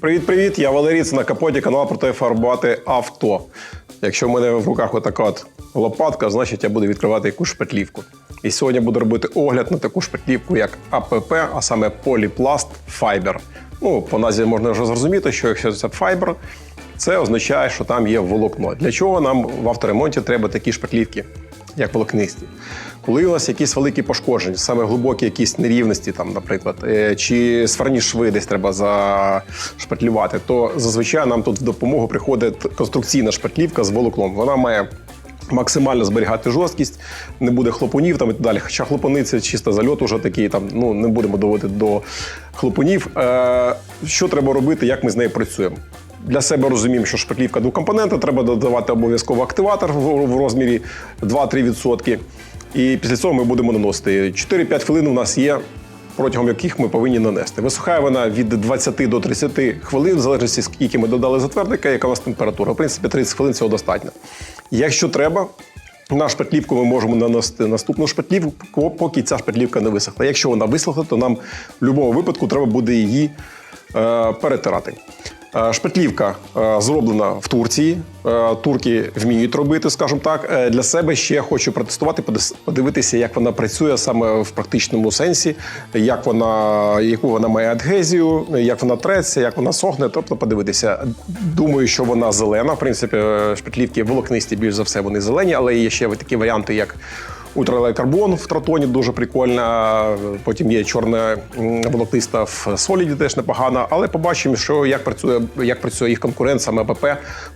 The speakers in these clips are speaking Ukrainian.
Привіт-привіт! Я Валерій, це на капоті канал про те фарбувати авто. Якщо в мене в руках отака от лопатка, значить я буду відкривати якусь шпатлівку. І сьогодні буду робити огляд на таку шпатлівку, як АПП, а саме Polyplast Fiber. Ну, по назві можна вже зрозуміти, що якщо це файбер, це означає, що там є волокно. Для чого нам в авторемонті треба такі шпатлівки, як волокнисті? Коли у нас якісь великі пошкодження, саме глибокі якісь нерівності, там, наприклад, е, чи сварні шви десь треба зашпатлювати, то зазвичай нам тут в допомогу приходить конструкційна шпатлівка з волокном. Вона має максимально зберігати жорсткість, не буде хлопунів там і так далі. Хоча хлопуни це чисто зальот, уже такий, там, ну не будемо доводити до хлопунів. Е, що треба робити, як ми з нею працюємо? Для себе розуміємо, що шпаклівка двокомпонентна, треба додавати обов'язково активатор в розмірі 2-3%. І після цього ми будемо наносити. 4-5 хвилин у нас є, протягом яких ми повинні нанести. Висухає вона від 20 до 30 хвилин, в залежності, скільки ми додали затвердника, яка у нас температура. В принципі, 30 хвилин цього достатньо. Якщо треба, на шпатлівку ми можемо наносити наступну шпатлівку, поки ця шпатлівка не висохла. Якщо вона висохла, то нам в будь-якому випадку треба буде її е, перетирати. Е, Шпатлівка е, зроблена в Турції. Е, Турки вміють робити, скажімо так. Для себе ще хочу протестувати, подивитися, як вона працює саме в практичному сенсі, як вона, яку вона має адгезію, як вона треться, як вона сохне. Тобто подивитися. Думаю, що вона зелена. В принципі, шпатлівки волокнисті більш за все вони зелені, але є ще такі варіанти, як Ультралайкарбон в тротоні дуже прикольна. Потім є чорна волокниста в соліді, теж непогана. Але побачимо, що як працює, як працює їх конкурент, саме АПП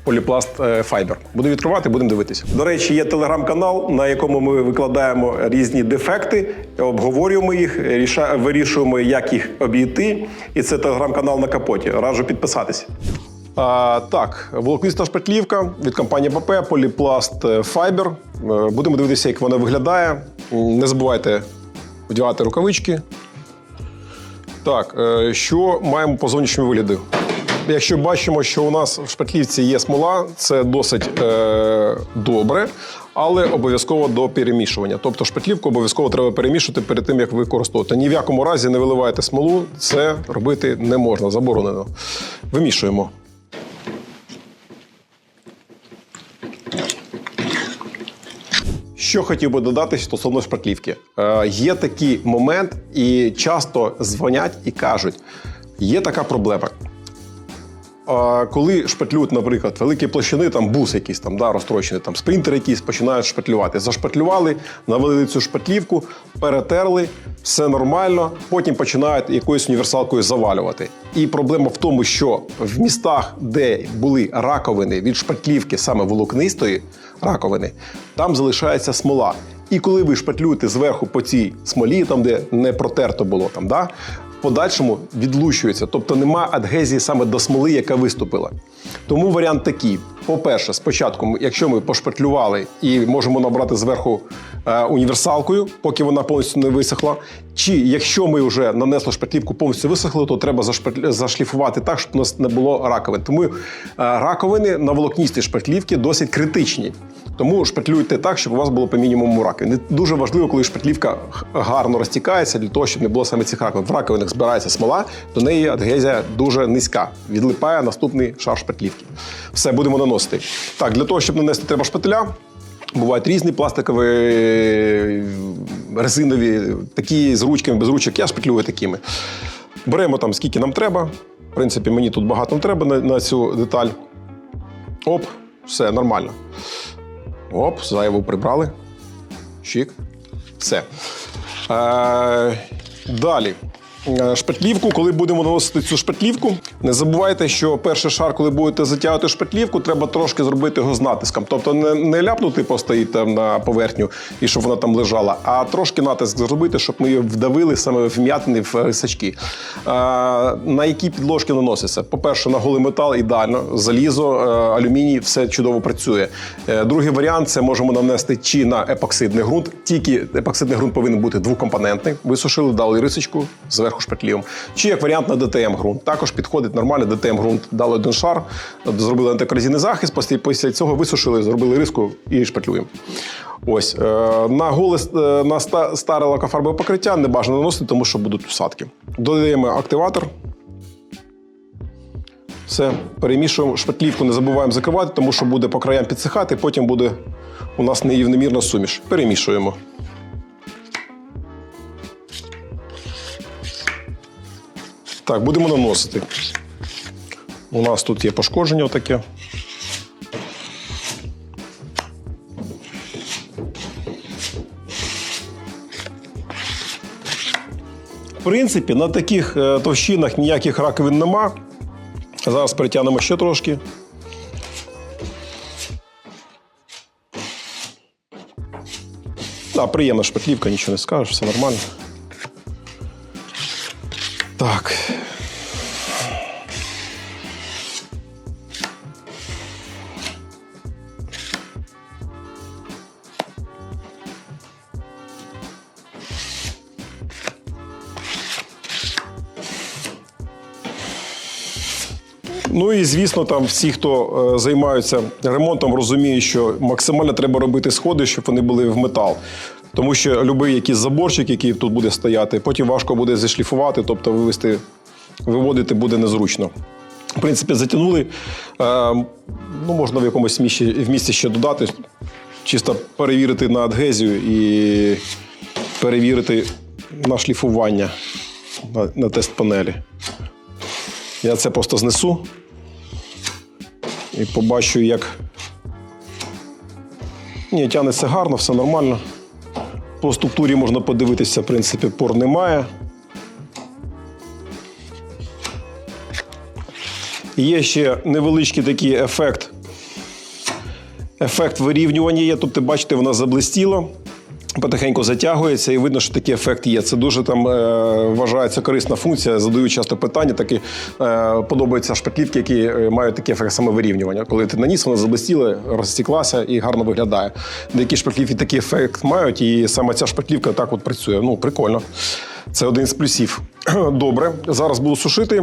Polyplast е, Fiber. Буду відкривати, будемо дивитися. До речі, є телеграм-канал, на якому ми викладаємо різні дефекти, обговорюємо їх, вирішуємо, як їх обійти. І це телеграм-канал на капоті. Раджу підписатися. А, так, волокниста шпатлівка від компанії ПП Polyplast Fiber. Е, Будемо дивитися, як вона виглядає. Не забувайте вдягати рукавички. Так, е, що маємо по зовнішньому вигляду? Якщо бачимо, що у нас в шпатлівці є смола, це досить е, добре, але обов'язково до перемішування. Тобто шпатлівку обов'язково треба перемішувати перед тим, як використовувати. Ні в якому разі не виливайте смолу, це робити не можна, заборонено. Вимішуємо. Що хотів би додати стосовно шпатлівки. Е, є такий момент, і часто дзвонять і кажуть: є така проблема. Е, коли шпатлюють, наприклад, великі площини, там бус якийсь там, да, розтрощений, там спринтер якийсь починають шпатлювати. Зашпатлювали, навели цю шпатлівку, перетерли, все нормально, потім починають якоюсь універсалкою завалювати. І проблема в тому, що в містах, де були раковини від шпатлівки, саме волокнистої раковини, там залишається смола. І коли ви шпатлюєте зверху по цій смолі, там де не протерто було, там, да, подальшому відлущується, тобто нема адгезії саме до смоли, яка виступила. Тому варіант такий: по-перше, спочатку, якщо ми пошпатлювали і можемо набрати зверху е, універсалкою, поки вона повністю не висохла. Чи якщо ми вже нанесли шпатлівку повністю висохли, то треба зашліфувати так, щоб у нас не було раковин. Тому е, раковини на волокністій шпатлівки досить критичні. Тому шпатлюйте так, щоб у вас було по мінімуму раковин. Дуже важливо, коли шпатлівка гарно розтікається, для того, щоб не було саме цих раковин. В раковинах збирається смола, до неї адгезія дуже низька. Відлипає наступний шар шпатлівки. Все, будемо наносити. Так, для того, щоб нанести, треба шпателя. Бувають різні пластикові, резинові, такі з ручками, без ручок. Я шпатлюю такими. Беремо там скільки нам треба. В принципі, мені тут багато треба на, на цю деталь. Оп, все нормально. Оп, зайву прибрали. Чик. Все. Е, далі. Шпетлівку. Шпатлівку, коли будемо наносити цю шпатлівку, не забувайте, що перший шар, коли будете затягувати шпатлівку, треба трошки зробити його з натиском. Тобто не, не ляпнути постоїть там на поверхню і щоб вона там лежала, а трошки натиск зробити, щоб ми її вдавили саме в м'ятини, в рисачки. Е, на які підложки наносяться? По-перше, на голий метал ідеально, залізо, е, алюміній, все чудово працює. Е, Другий варіант це можемо нанести чи на епоксидний ґрунт. Тільки епоксидний ґрунт повинен бути двокомпонентний. Висушили, дали рисочку зверху шпатлівом. Чи як варіант на ДТМ ґрунт. Також підходить нормально ДТМ ґрунт. Дали один шар, зробили антикорозійний захист, після- після цього висушили, зробили риску і шпатлюємо. Ось е, на голе е, на старе лакофарбове покриття не бажано наносити, тому що будуть усадки. Додаємо активатор. Все, перемішуємо. Шпатлівку не забуваємо закривати, тому що буде по краям підсихати, потім буде у нас нерівномірна суміш. Перемішуємо. Так, будемо наносити. У нас тут є пошкодження таке. В принципі, на таких е, товщинах ніяких раковин нема. Зараз перетягнемо ще трошки. Так, приємна шпатлівка, нічого не скажеш, все нормально. Так. Ну і звісно, там всі, хто е, займаються ремонтом, розуміють, що максимально треба робити сходи, щоб вони були в метал. Тому що будь-який якийсь заборчик, який тут буде стояти, потім важко буде зашліфувати, тобто вивести, виводити буде незручно. В принципі, затягнули. Е, ну, можна в якомусь місці, в місці ще додати, чисто перевірити на адгезію і перевірити на шліфування на, на тест панелі. Я це просто знесу і побачу, як. Ні, тягнеться гарно, все нормально. По структурі можна подивитися, в принципі, пор немає. Є ще невеличкий такий ефект. Ефект вирівнювання є. Тобто, бачите, вона заблистіла, потихеньку затягується, і видно, що такий ефект є. Це дуже там е, вважається корисна функція. Задаю часто питання. Такі е, подобаються шпаклівки, які е, мають такий ефект саме вирівнювання. Коли ти наніс, вона заблистіла, розтіклася і гарно виглядає. Деякі шпаклівки такий ефект мають, і саме ця шпаклівка так от працює. Ну, прикольно. Це один з плюсів. Добре, зараз буду сушити,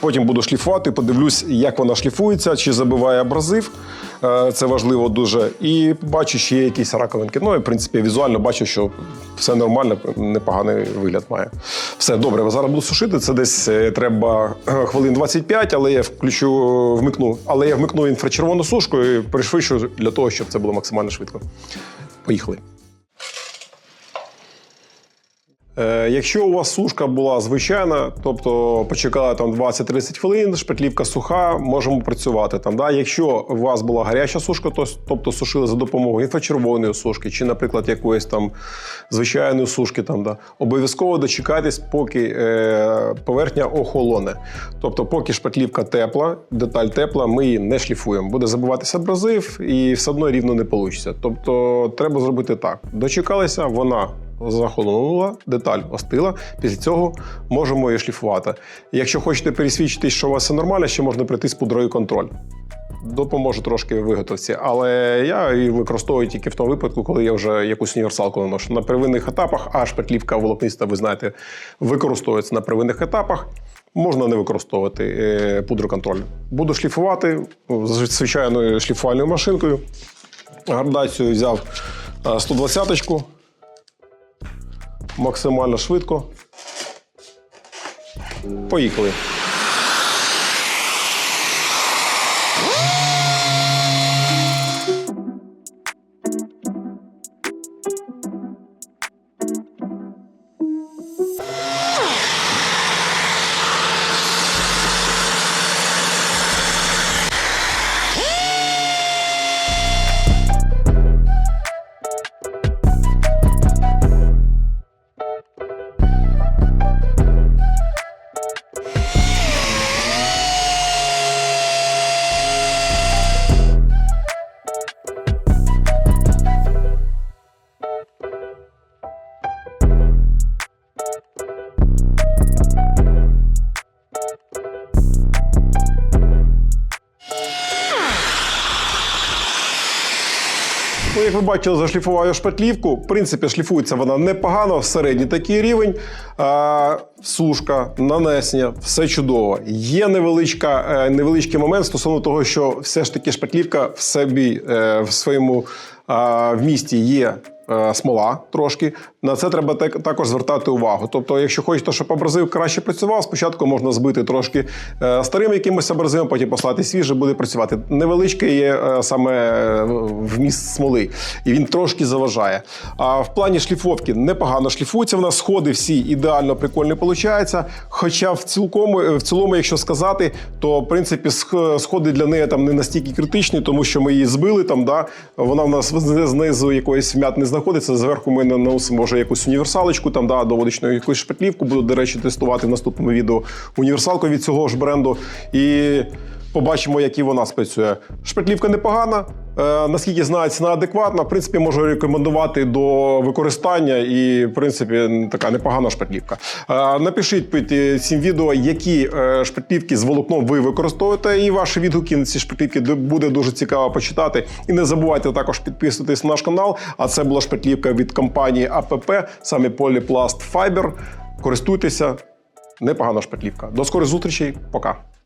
потім буду шліфувати, подивлюсь, як вона шліфується, чи забиває абразив. Е, Це важливо дуже. І бачу, ще є якісь раковинки. Ну, і, в принципі, візуально бачу, що все нормально, непоганий вигляд має. Все добре, зараз буду сушити. Це десь е, треба е, хвилин 25, але я включу, вмикну. Але я вмикну інфрачервону сушку і пришвидшу для того, щоб це було максимально швидко. Поїхали. Е, Якщо у вас сушка була звичайна, тобто почекали там 20-30 хвилин, шпатлівка суха, можемо працювати там. Да? Якщо у вас була гаряча сушка, то, тобто сушили за допомогою інфрачервоної сушки, чи, наприклад, якоїсь там звичайної сушки, там, да? обов'язково дочекайтесь, поки е, поверхня охолоне. Тобто, поки шпатлівка тепла, деталь тепла, ми її не шліфуємо. Буде забиватися абразив і все одно рівно не вийде. Тобто, треба зробити так: дочекалися, вона захолонула, деталь остила. Після цього можемо її шліфувати. Якщо хочете пересвідчитись, що у вас все нормально, ще можна прийти з пудрою контроль. Допоможе трошки виготовці, але я її використовую тільки в тому випадку, коли я вже якусь універсалку наношу. На первинних етапах, а шпатлівка волокниста, ви знаєте, використовується на первинних етапах. Можна не використовувати е, пудру контроль. Буду шліфувати звичайною шліфувальною машинкою. Градацію взяв 120-ку максимально швидко. Поїхали. Ви бачили, зашліфував я шпатлівку. В принципі, шліфується вона непогано, середній такий рівень. Сушка, нанесення, все чудово. Є невеличка, е, невеличкий момент стосовно того, що все ж таки шпатлівка в собі е, в своєму в місті є смола трошки. На це треба також звертати увагу. Тобто, якщо хочете, щоб абразив краще працював, спочатку можна збити трошки е, старим якимось абразивом, потім послати свіже, буде працювати. Невеличкий є е, саме е, вміст смоли, і він трошки заважає. А в плані шліфовки непогано шліфується. В нас сходи всі ідеально прикольно виходить. Хоча в цілкому, в цілому, якщо сказати, то в принципі сх- сходи для неї там не настільки критичні, тому що ми її збили там. Да, вона в нас знизу якоїсь вмят не знаходиться. Зверху ми наносимо вже якусь універсалочку, там да, доводичну якусь шпатлівку. Буду, до речі, тестувати в наступному відео універсалку від цього ж бренду. І побачимо, як і вона спрацює. Шпатлівка непогана. Е, наскільки знаю, ціна адекватна. В принципі, можу рекомендувати до використання і, в принципі, така непогана шпатлівка. Е, напишіть під е, цим відео, які е, шпатлівки з волокном ви використовуєте, і ваші відгуки на ці шпатлівки ду- буде дуже цікаво почитати. І не забувайте також підписуватись на наш канал. А це була шпатлівка від компанії АПП, саме Polyplast Fiber. Користуйтеся. Непогана шпатлівка. До скорих зустрічей. Пока.